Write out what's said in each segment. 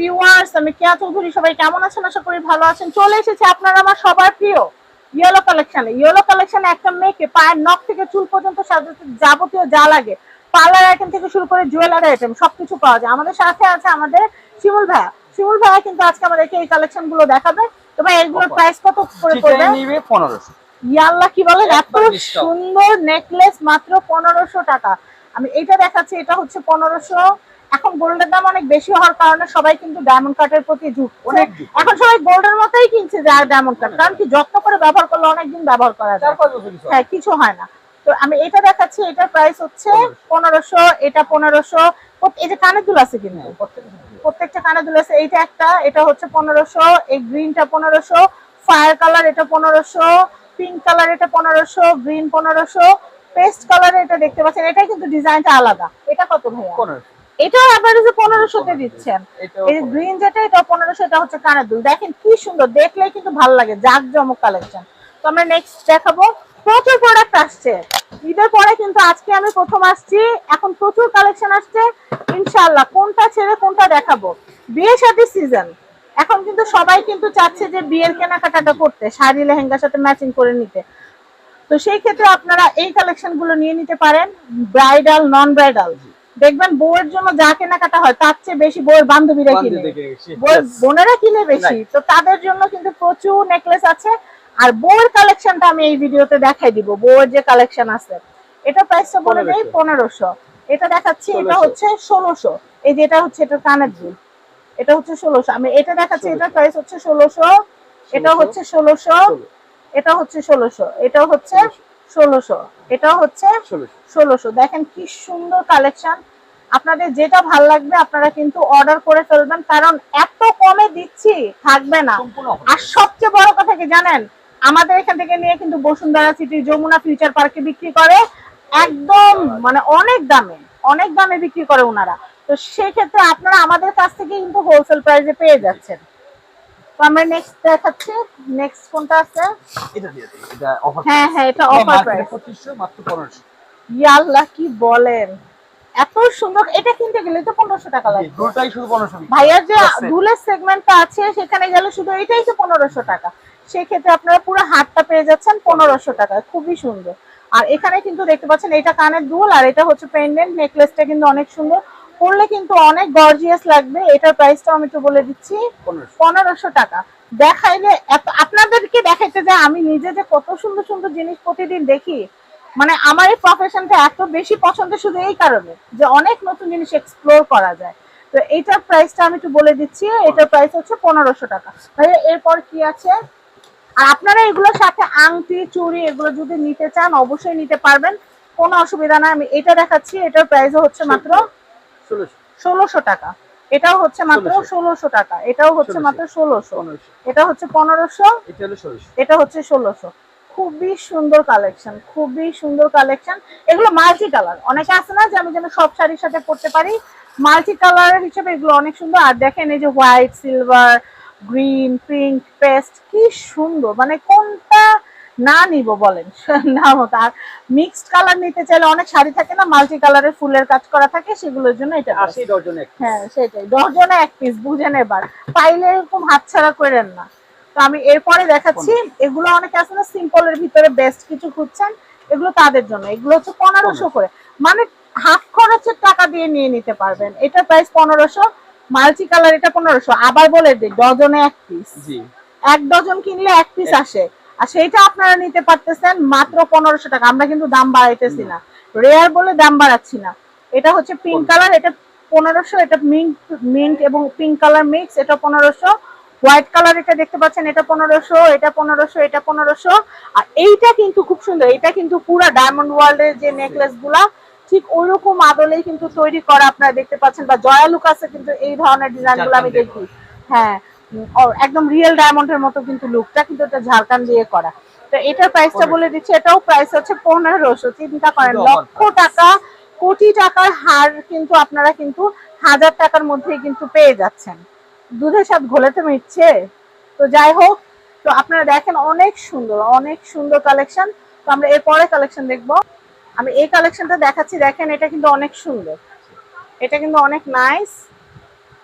Viewers আমি কেয়া চৌধুরী সবাই কেমন আছেন? আশা করি ভালো আছেন। চলে এসেছে আপনারা আমার সবার প্রিয় ইয়েলো কালেকশনে ইয়েলো কালেকশনে একটা মেয়েকে পায়ের নখ থেকে চুল পর্যন্ত সাজাতে যাবতীয় যা লাগে পার্লার আইটেম থেকে শুরু করে জুয়েলারি আইটেম সবকিছু পাওয়া যায়। আমাদের সাথে আছে আমাদের শিমুল ভাইয়া। শিমুল ভাইয়া কিন্তু আজকে আমাদেরকে এই কালেকশনগুলো দেখাবে। তো ভাই এগুলোর প্রাইস কত করে পড়বে? পনেরোশো। ইয়াল্লা কি বলেন এত সুন্দর নেকলেস মাত্র পনেরোশো টাকা। আমি এটা দেখাচ্ছি এটা হচ্ছে পনেরোশো এখন গোল্ডের দাম অনেক বেশি হওয়ার কারণে সবাই কিন্তু ডায়মন্ড কাটের প্রতি ঝুঁকছে এখন সবাই গোল্ডের মতোই কিনছে যে ডায়মন্ড কাট কারণ কি যত্ন করে ব্যবহার করলে অনেকদিন ব্যবহার করা যায়। কিছু হ্যাঁ কিছু হয় না। তো আমি এটা দেখাচ্ছি এটার প্রাইস হচ্ছে পনেরোশো। এটা পনেরোশো। এই যে কানের দুল আছে কিন্তু। হ্যাঁ, প্রত্যেকটা কানে দুল। আছে। এইটা একটা এটা হচ্ছে পনেরোশো। এই গ্রিনটা পনেরোশো। ফায়ার কালার এটা পনেরোশো। পিঙ্ক কালার এটা পনেরোশো। গ্রিন পনেরোশো। পেস্ট কালার এটা দেখতে পাচ্ছেন। এটাই কিন্তু ডিজাইনটা আলাদা। এটা কত ভাইয়া? এটাও অ্যাভারেজে পনেরোশোতে দিচ্ছেন। এই গ্রিন যেটা এটা পনেরোশো এটা হচ্ছে কানের দুল। দেখেন কি সুন্দর দেখলেই কিন্তু ভালো লাগে জাক জমক কালেকশন তো আমরা নেক্সট দেখাবো। প্রচুর প্রোডাক্ট আসছে। ঈদের পরে কিন্তু আজকে আমি প্রথম আসছি। এখন প্রচুর কালেকশন আসছে। ইনশাআল্লাহ কোনটা ছেড়ে কোনটা দেখাবো। বিয়ে শাদী সিজন এখন কিন্তু সবাই কিন্তু চাচ্ছে যে বিয়ের কেনাকাটাটা করতে শাড়ি লেহেঙ্গার সাথে ম্যাচিং করে নিতে। তো সেই ক্ষেত্রে আপনারা এই কালেকশনগুলো নিয়ে নিতে পারেন। ব্রাইডাল নন ব্রাইডাল দেখবেন বউয়ের জন্য যা কেনাকাটা হয় তার চেয়ে বেশি বউয়ের বান্ধবীরা কিনে। বোনেরা কিনে বেশি। তো তাদের জন্য কিন্তু প্রচুর নেকলেস আছে। আর বউয়ের কালেকশনটা আমি এই ভিডিওতে দেখাই দিব বউয়ের যে কালেকশন আছে। এটা প্রাইসটা বলে দেই পনেরোশো। এটা দেখাচ্ছি এটা হচ্ছে ষোলোশো। এই যে এটা হচ্ছে এটা কানের দুল। এটা হচ্ছে ষোলোশো। আমি এটা দেখাচ্ছি এটা প্রাইস হচ্ছে ষোলোশো। এটা হচ্ছে ষোলোশো। ষোলো, এটা হচ্ছে ষোলোশো। এটা হচ্ছে ষোলোশো। এটা হচ্ছে ষোলোশো। দেখেন কি সুন্দর কালেকশন। আপনাদের যেটা ভালো লাগবে আপনারা কিন্তু অর্ডার করে ফেলবেন। কারণ এত কমে দিচ্ছি থাকবে না। আর সবচেয়ে বড় কথা কি জানেন? আমাদের এখান থেকে নিয়ে কিন্তু বসুন্ধরা সিটি যমুনা ফিউচার পার্কে বিক্রি করে। একদম মানে অনেক দামে অনেক দামে বিক্রি করে ওনারা। তো সেক্ষেত্রে আপনারা আমাদের কাছ থেকে কিন্তু হোলসেল প্রাইসে পেয়ে যাচ্ছেন। তো আমরা নেক্সট দেখাচ্ছি নেক্সট কোনটা আছে? এটা দিয়ে দিই, এটা offer হ্যাঁ হ্যাঁ এটা অফার প্রাইস 2500, মাত্র 1500 ইয়াল্লাহ কি বলেন। এত সুন্দর এটা কিনতে গেলে তো পনেরোশো টাকা লাগবে। দুটোই শুধু 1500 বিক্রি। ভাইয়ার যে। দুলের সেগমেন্টটা আছে সেখানে গেলে শুধু এটাই তো পনেরোশো টাকা। সেক্ষেত্রে আপনারা পুরো হাতটা পেয়ে যাচ্ছেন পনেরোশো টাকা খুবই সুন্দর। আর এখানে কিন্তু দেখতে পাচ্ছেন এটা কানের দুল আর এটা হচ্ছে পেন্ডেন্ট নেকলেসটা কিন্তু অনেক সুন্দর। পরলে কিন্তু অনেক গর্জিয়াস লাগবে। এটার প্রাইসটা আমি একটু বলে দিচ্ছি। পনেরোশো। টাকা। দেখাইলে এত আপনাদেরকে দেখাইতে যে আমি নিজে যে কত সুন্দর সুন্দর জিনিস প্রতিদিন দেখি মানে আমার এই প্রফেশনটা এত বেশি পছন্দ শুধু এই কারণে যে অনেক নতুন জিনিস এক্সপ্লোর করা যায়। তো এটার প্রাইসটা আমি একটু বলে দিচ্ছি এটার প্রাইস হচ্ছে পনেরোশো টাকা। ভাইয়া এরপর কি আছে? আর আপনারা এগুলোর সাথে আংটি চুড়ি এগুলো যদি নিতে চান অবশ্যই নিতে পারবেন। কোনো অসুবিধা নাই আমি এটা দেখাচ্ছি এটার প্রাইস হচ্ছে মাত্র 1600 ষোলোশো। টাকা। এটাও হচ্ছে মাত্র 1600 ষোলোশো টাকা। এটাও হচ্ছে মাত্র ষোলোশো। এটা হচ্ছে পনেরোশো। এটা হলো 1600 এটা হচ্ছে ষোলোশো। খুবই সুন্দর কালেকশন খুবই সুন্দর কালেকশন। এগুলো মাল্টি কালার অনেকে আছে না যে আমি যেন সব শাড়ির সাথে পরতে পারি? মাল্টি কালারের হিসেবে এগুলো অনেক সুন্দর। আর দেখেন এই যে white silver green pink paste কি সুন্দর। মানে কোনটা না নিব বলেন। না মতো আর মিক্সড কালার নিতে চাইলে অনেক শাড়ি থাকে না মাল্টি কালারের ফুলের কাজ করা থাকে সেগুলোর জন্য এটা best। 80 ডজন এক হ্যাঁ সেটাই। দশজনে এক পিস বুঝেন এবার। পাইলে এরকম হাতছাড়া করেন না। তো আমি এরপরে দেখাচ্ছি এগুলো অনেকে আছে না সিম্পলের ভিতরে বেস্ট কিছু খুঁজছেন এগুলো তাদের জন্য। এগুলো হচ্ছে পনেরোশো করে। মানে হাফ খরচের টাকা দিয়ে নিয়ে নিতে পারবেন। এটা প্রাইস পনেরোশো মাল্টি কালার এটা পনেরোশো। আবার বলে দিই ডজনে এক পিস জি। এক ডজন কিনলে এক পিস আসে। আর সেইটা আপনারা নিতে পারতেছেন মাত্র পনেরোশো টাকা। আমরা কিন্তু দাম বাড়াইতেছি না। রেয়ার বলে দাম বাড়াচ্ছি না। এটা হচ্ছে পিঙ্ক কালার এটা পনেরোশো এটা মিন্ট মিন্ট এবং পিঙ্ক কালার মিক্স এটা পনেরোশো। হোয়াইট কালার এটা দেখতে পাচ্ছেন এটা পনেরোশো এটা পনেরোশো এটা পনেরোশো। আর এইটা কিন্তু খুব সুন্দর এটা কিন্তু পুরো ডায়মন্ড ওয়ার্ল্ডের যে নেকলেসগুলা ঠিক ওইরকম আদলেই কিন্তু তৈরি করা আপনারা দেখতে পাচ্ছেন বা জয়া লুকাসে কিন্তু এই ধরনের ডিজাইনগুলো আমি দেখি। হ্যাঁ একদম রিয়েল ডায়মন্ডের মতো কিন্তু লুকটা কিন্তু এটা ঝাড়খান দিয়ে করা। তো এটার প্রাইসটা বলে দিচ্ছি এটাও প্রাইস হচ্ছে পনেরোশো চিন্তা করেন লক্ষ টাকা কোটি টাকার হার কিন্তু আপনারা কিন্তু হাজার টাকার মধ্যেই কিন্তু পেয়ে যাচ্ছেন। দুধের সাথে ঘোলাতে মিটছে। তো যাই হোক তো আপনারা দেখেন অনেক সুন্দর অনেক সুন্দর কালেকশন তো আমরা এরপরে কালেকশন দেখব। আমি এই কালেকশনটা দেখাচ্ছি দেখেন এটা কিন্তু অনেক সুন্দর। এটা কিন্তু অনেক নাইস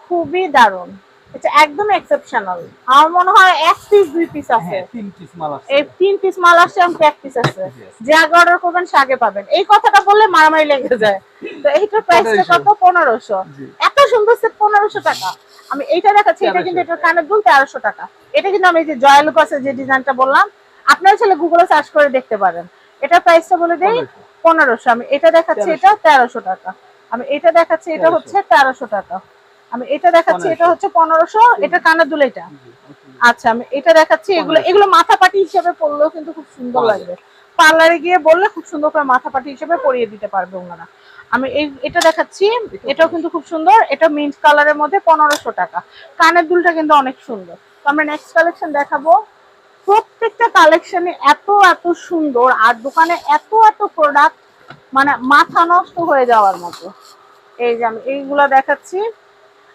খুবই দারুণ। এটা একদম এক্সেপশনাল আমার মনে হয় এক পিস দুই পিস আছে। হ্যাঁ তিন পিস মাল আছে এই তিন পিস মাল আসছে আমি এক পিস আছে। যে আগে অর্ডার করবেন সে আগে পাবেন। এই কথাটা বললে মারামারি লেগে যায়। তো এইটার প্রাইসটা কত? পনেরোশো। জি। এত সুন্দর সেট পনেরোশো টাকা। আমি এইটা দেখাচ্ছি এটা কিন্তু 1300 এটার কানের দুল তেরোশো টাকা। এটা কিন্তু আমি যে জয়ালুকাসের যে ডিজাইনটা বললাম আপনারা ছেলে গুগলে সার্চ করে দেখতে পারেন। এটার প্রাইসটা বলে দেই 1500 পনেরোশো। আমি এটা দেখাচ্ছি এটা তেরোশো। টাকা। আমি এটা দেখাচ্ছি এটা হচ্ছে তেরোশো টাকা। আমি এটা দেখাচ্ছি এটা হচ্ছে পনেরোশো এটা কানের দুল এটা। আচ্ছা আমি এটা দেখাচ্ছি এগুলো এগুলো মাথা পাটি হিসেবে পরলেও কিন্তু খুব সুন্দর লাগবে। পার্লারে গিয়ে বললে খুব সুন্দর করে মাথা পাটি হিসেবে পরিয়ে দিতে পারবে ওনারা। আমি এই এটা দেখাচ্ছি এটাও কিন্তু খুব সুন্দর এটা মিন্ট কালারের মধ্যে পনেরোশো টাকা। কানের দুলটা কিন্তু অনেক সুন্দর। তো আমরা নেক্সট কালেকশন দেখাবো। প্রত্যেকটা কালেকশনে এত এত সুন্দর আর দোকানে এত এত প্রোডাক্ট মানে মাথা নষ্ট হয়ে যাওয়ার মতো। এই যে আমি এইগুলা দেখাচ্ছি।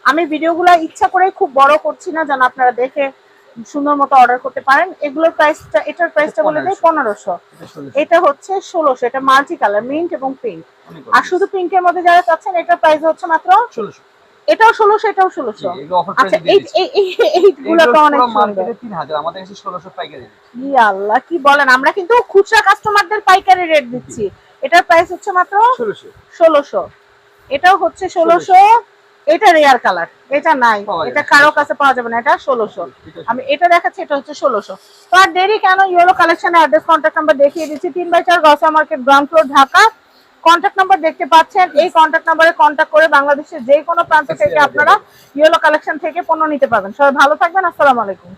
আমি ভিডিওগুলো ইচ্ছা করে খুব বড় করছি না যেন আপনারা দেখে সুন্দর মতো অর্ডার করতে পারেন। এগুলোর প্রাইসটা এটার প্রাইসটা বলে দেয় পনেরোশো। এটা 1600 এটা হচ্ছে ষোলোশো এটা মাল্টি কালার মিন্ট এবং পিঙ্ক আর শুধু পিঙ্কের মধ্যে যারা চাচ্ছেন এটার প্রাইস হচ্ছে মাত্র 1600 এটাও ষোলোশো এটাও ষোলোশো। আচ্ছা এইগুলো তো অনেক সুন্দর। মার্কেটে 3000 আমাদের কাছে 1600 পাইকারি দিচ্ছি। ই আল্লাহ কি বলেন? আমরা কিন্তু খুচরা কাস্টমারদের পাইকারি রেট দিচ্ছি। এটার প্রাইস হচ্ছে মাত্র 1600 ষোলোশো। এটাও হচ্ছে ষোলোশো। এটা রেয়ার কালার এটা নাই এটা কারও কাছে পাওয়া যাবে না এটা ষোলোশো। আমি এটা দেখাচ্ছি এটা হচ্ছে ষোলোশো। তো আর দেরি কেন yellow collection address contact number দেখিয়ে দিচ্ছি। তিন বাই চার Gausia market ground floor Dhaka. Contact number দেখতে পাচ্ছেন এই কন্ট্যাক্ট নাম্বারে কন্ট্যাক্ট করে বাংলাদেশের যে কোনো প্রান্ত থেকে আপনারা ইয়েলো কালেকশন থেকে পণ্য নিতে পারবেন। সবাই ভালো থাকবেন আসসালামু আলাইকুম।